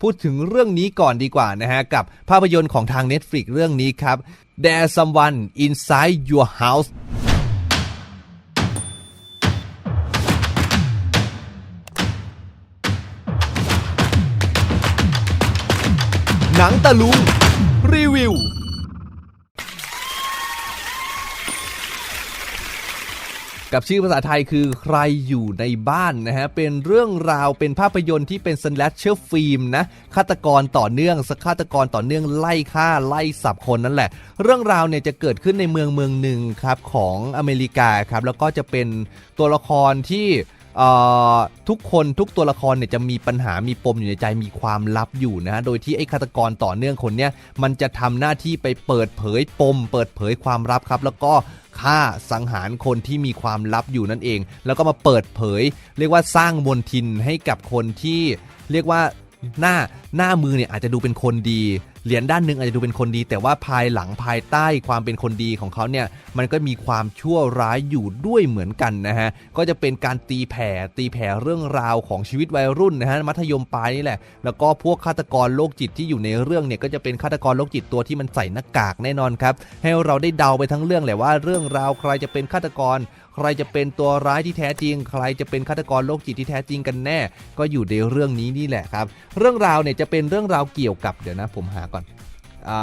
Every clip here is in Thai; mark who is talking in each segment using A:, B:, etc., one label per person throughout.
A: พูดถึงเรื่องนี้ก่อนดีกว่านะฮะ กับภาพยนตร์ของทาง Netflix เรื่องนี้ครับ There's someone inside your house หนังตะลุง กับชื่อภาษาไทยคือใครอยู่ในบ้านนะฮะ เป็นเรื่องราวเป็นภาพยนตร์ที่เป็นสแลชเชอร์ฟิล์มนะฆาตกรต่อเนื่องสฆาตกรต่อเนื่องไล่ฆ่าไล่สับคนนั่นแหละ เรื่องราวเนี่ยจะเกิดขึ้นในเมืองเมืองหนึ่งครับของอเมริกาครับแล้วก็จะเป็นตัวละครที่ทุกคนทุกตัวละครเนี่ยจะมีปัญหามีปมอยู่ในใจมีความลับอยู่นะฮะโดยที่ไอ้ฆาตกรต่อเนื่องคนเนี้ยมันจะทำหน้าที่ไปเปิดเผยปม เปิดเผยความลับครับ แล้วก็ ฆ่าสังหารคนที่มีความลับอยู่นั่นเอง แล้วก็มาเปิดเผย เรียกว่าสร้างมนทินให้กับคนที่เรียกว่าหน้าหน้ามือเนี่ยอาจจะดูเป็นคนดี เหรียญด้านหนึ่งอาจจะดูเป็นคนดี แต่ว่าภายหลังภายใต้ความเป็นคนดีของเขาเนี่ยมันก็มีความชั่วร้ายอยู่ด้วยเหมือนกันนะฮะก็จะเป็นการตีแผ่ตีแผ่เรื่องราวของชีวิตวัยรุ่นนะฮะมัธยมปลายนี่แหละ แล้วก็พวกฆาตกรโรคจิตที่อยู่ในเรื่องเนี่ยก็จะเป็นฆาตกรโรคจิตตัวที่มันใส่หน้ากากแน่นอนครับให้เราได้เดาไปทั้งเรื่องแหละว่าเรื่องราวใครจะเป็นฆาตกร ใครจะเป็นตัวร้ายที่แท้จริง ใครจะเป็นฆาตกรโรคจิตที่แท้จริงกันแน่ ก็อยู่ในเรื่องนี้นี่แหละครับ เรื่องราวเนี่ยจะเป็นเรื่องราวเกี่ยวกับเดี๋ยวนะผมหาก่อนอ่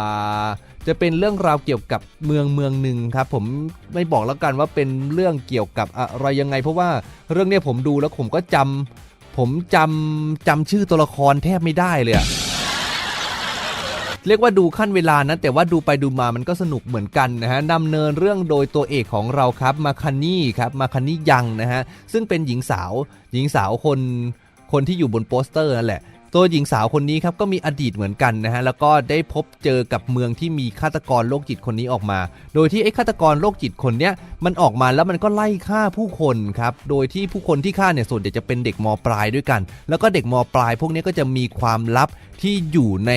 A: าจะเป็นเรื่องราวเกี่ยวกับเมืองเมืองหนึ่งครับผมไม่บอกแล้วกันว่าเป็นเรื่องเกี่ยวกับอะไรยังไง เพราะว่าเรื่องเนี้ยผมดูแล้วผมก็จำผมจำจำชื่อตัวละครแทบไม่ได้เลยอะ เรียกว่าดูขั้นเวลานะแต่ว่าดูไปดูมามันก็สนุกเหมือนกันนะฮะดำเนินเรื่องโดยตัวเอกของเราครับมาคันนี่ครับมาคันนี่ยังนะฮะซึ่งเป็นหญิงสาวหญิงสาวคนคนที่อยู่บนโปสเตอร์นั่นแหละตัวหญิงสาวคนนี้ครับก็มีอดีตเหมือนกันนะฮะแล้วก็ได้พบเจอกับเมืองที่มีฆาตกรโรคจิตคนนี้ออกมา โดยที่ไอ้ฆาตกรโรคจิตคนเนี้ยมันออกมาแล้วมันก็ไล่ฆ่าผู้คนครับโดยที่ผู้คนที่ฆ่าเนี่ยส่วนใหญ่จะเป็นเด็กมปลายด้วยกัน แล้วก็เด็กมปลาย พวกนี้ก็จะมีความลับ ที่อยู่ใน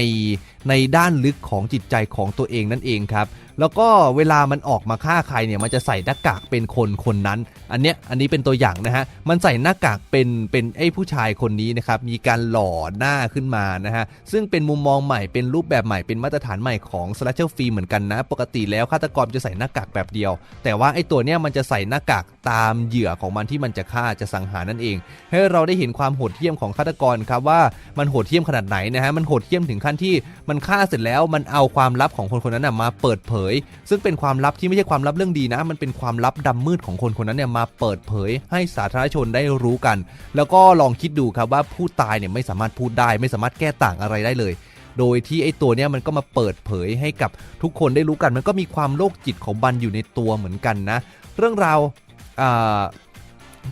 A: ในด้านลึกของจิตใจของตัวเองนั่นเองครับ แล้วก็เวลามันออกมาฆ่าใครเนี่ยมันจะใส่หน้ากากเป็นคนคนนั้น อันเนี้ยอันนี้เป็นตัวอย่างนะฮะมันใส่หน้ากากเป็นเป็นไอ้ผู้ชายคนนี้นะครับมีการหล่อหน้าขึ้นมานะฮะซึ่งเป็นมุมมองใหม่เป็นรูปแบบใหม่เป็นมาตรฐานใหม่ของสแลชเชอร์ฟิล์เหมือนกันนะ ปกติแล้วฆาตกรจะใส่หน้ากากแบบเดียว แต่ว่าไอ้ตัวเนี้ยมันจะใส่หน้ากากตามเหยื่อของมันที่มันจะฆ่าจะสังหารนั่นเอง ให้เราได้เห็นความโหดเหี้ยมของฆาตกรครับว่ามันโหดเหี้ยมขนาดไหนนะฮะมันโหดเหี้ยมถึงขั้นที่มันฆ่าเสร็จแล้วมันเอาความลับของคนคนนั้นนะมาเปิดเผย ซึ่งเป็นความลับที่ไม่ใช่ความลับเรื่องดีนะ มันเป็นความลับดำมืดของคนคนนั้นเนี่ยมาเปิดเผย ให้สาธารณชนได้รู้กัน แล้วก็ลองคิดดูครับว่าผู้ตายเนี่ยไม่สามารถพูดได้ ไม่สามารถแก้ต่างอะไรได้เลยโดยที่ไอ้ตัวเนี้ยมันก็มาเปิดเผยให้กับทุกคนได้รู้กัน มันก็มีความโรคจิตของบันอยู่ในตัวเหมือนกันนะ เรื่องราว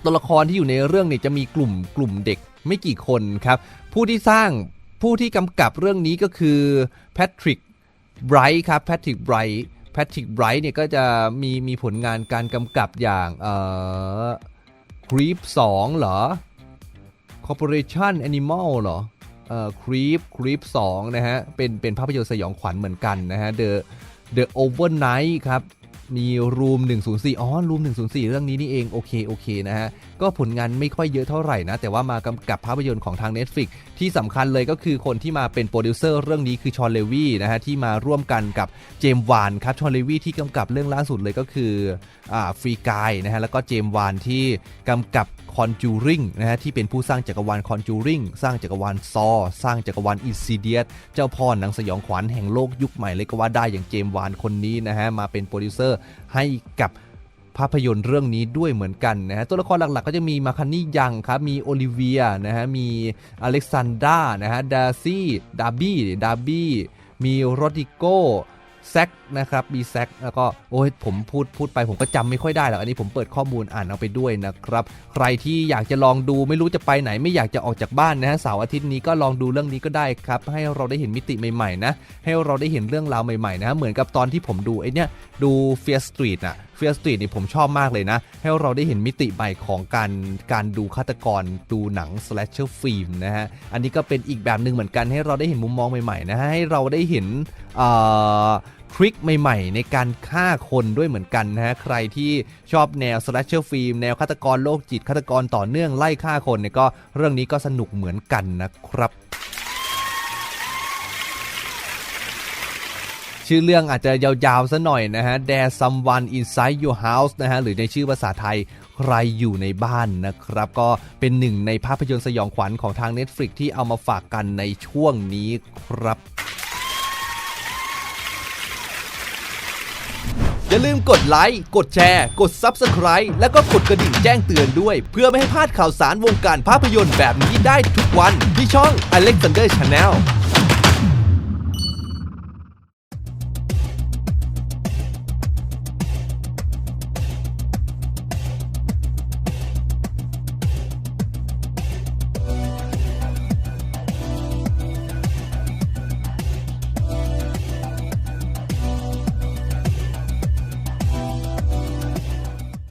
A: ตัวละครที่อยู่ในเรื่องเนี่ยจะมีกลุ่มกลุ่มเด็กไม่กี่คนครับ ผู้ที่สร้าง ผู้ที่กำกับเรื่องนี้ก็คือแพทริกไบรท์ครับแพทริกไบรท์แพทริกไบรท์เนี่ยก็จะมีมีผลงานการกำกับอย่างเอ่อครีปสองเหรอ Corporation Animal เหรอเอ่อครีปครีปสองนะฮะเป็นเป็นภาพยนตร์สยองขวัญเหมือนกันนะฮะ The The Overnight ครับ มีรูม 104 อ๋อ รูม 104 เรื่องนี้นี่เอง โอเค โอเคนะฮะ ก็ผลงานไม่ค่อยเยอะเท่าไหร่นะ แต่ว่ามากำกับภาพยนตร์ของทาง Netflix ที่สำคัญเลยก็คือคนที่มาเป็นโปรดิวเซอร์เรื่องนี้คือชอนเลวีนะฮะ ที่มาร่วมกันกับเจมวานครับ ชอนเลวีที่กำกับเรื่องล่าสุดเลยก็คือ อ่า ฟรีกายนะฮะ แล้วก็เจมวานที่กำกับ Conjuring นะฮะที่เป็นผู้สร้างจักรวาล Conjuring สร้างจักรวาลซอ สร้างจักรวาล Insidious เจ้าพ่อหนังสยองขวัญแห่งโลกยุคใหม่เลยก็ว่าได้อย่างเจมวานคนนี้นะฮะมาเป็นโปรดิวเซอร์ให้กับภาพยนตร์เรื่องนี้ด้วยเหมือนกันนะฮะตัวละครหลักๆ ก็จะมีมาคันนี่ยังครับ มีโอลิเวียนะฮะ มีอเล็กซานดรานะฮะ ดาซี่ ดาบี้ ดาบี้ มีโรดิโก แซกนะครับมีแซกแล้วก็โอ้ยผมพูดพูดไปผมก็จำไม่ค่อยได้หรอกอันนี้ผมเปิดข้อมูลอ่านเอาไปด้วยนะครับใครที่อยากจะลองดูไม่รู้จะไปไหนไม่อยากจะออกจากบ้านนะฮะเสาร์อาทิตย์นี้ก็ลองดูเรื่องนี้ก็ได้ครับ ให้เราได้เห็นมิติใหม่ๆนะให้เราได้เห็นเรื่องราวใหม่ๆนะเหมือนกับตอนที่ผมดูไอ้เนี่ยดู Fear Street อะ Fear Street นี่ผมชอบมากเลยนะ ให้เราได้เห็นมิติใหม่ของการการดูฆาตกรดูหนัง slasher film นะฮะ อันนี้ก็เป็นอีกแบบหนึ่งเหมือนกันให้เราได้เห็นมุมมองใหม่ๆนะฮะให้เราได้เห็นทริคใหม่ๆ ในการฆ่าคนด้วยเหมือนกันนะฮะ ใครที่ชอบแนว slasher film แนวฆาตกรโรคจิตฆาตกรต่อเนื่องไล่ฆ่าคนเนี่ยก็เรื่องนี้ก็สนุกเหมือนกันนะครับ ชื่อเรื่องอาจจะยาวๆซะหน่อยนะฮะ There someone inside your house นะฮะ หรือในชื่อภาษาไทยใครอยู่ในบ้านนะครับ ก็เป็นหนึ่งในภาพยนตร์สยองขวัญของทาง Netflix ที่เอามาฝากกันในช่วงนี้ครับอย่าลืมกดไลค์ กดแชร์ กด Subscribe แล้วก็กดกระดิ่งแจ้งเตือนด้วย เพื่อไม่ให้พลาดข่าวสารวงการภาพยนตร์แบบนี้ได้ทุกวัน ที่ช่อง Alexander Channel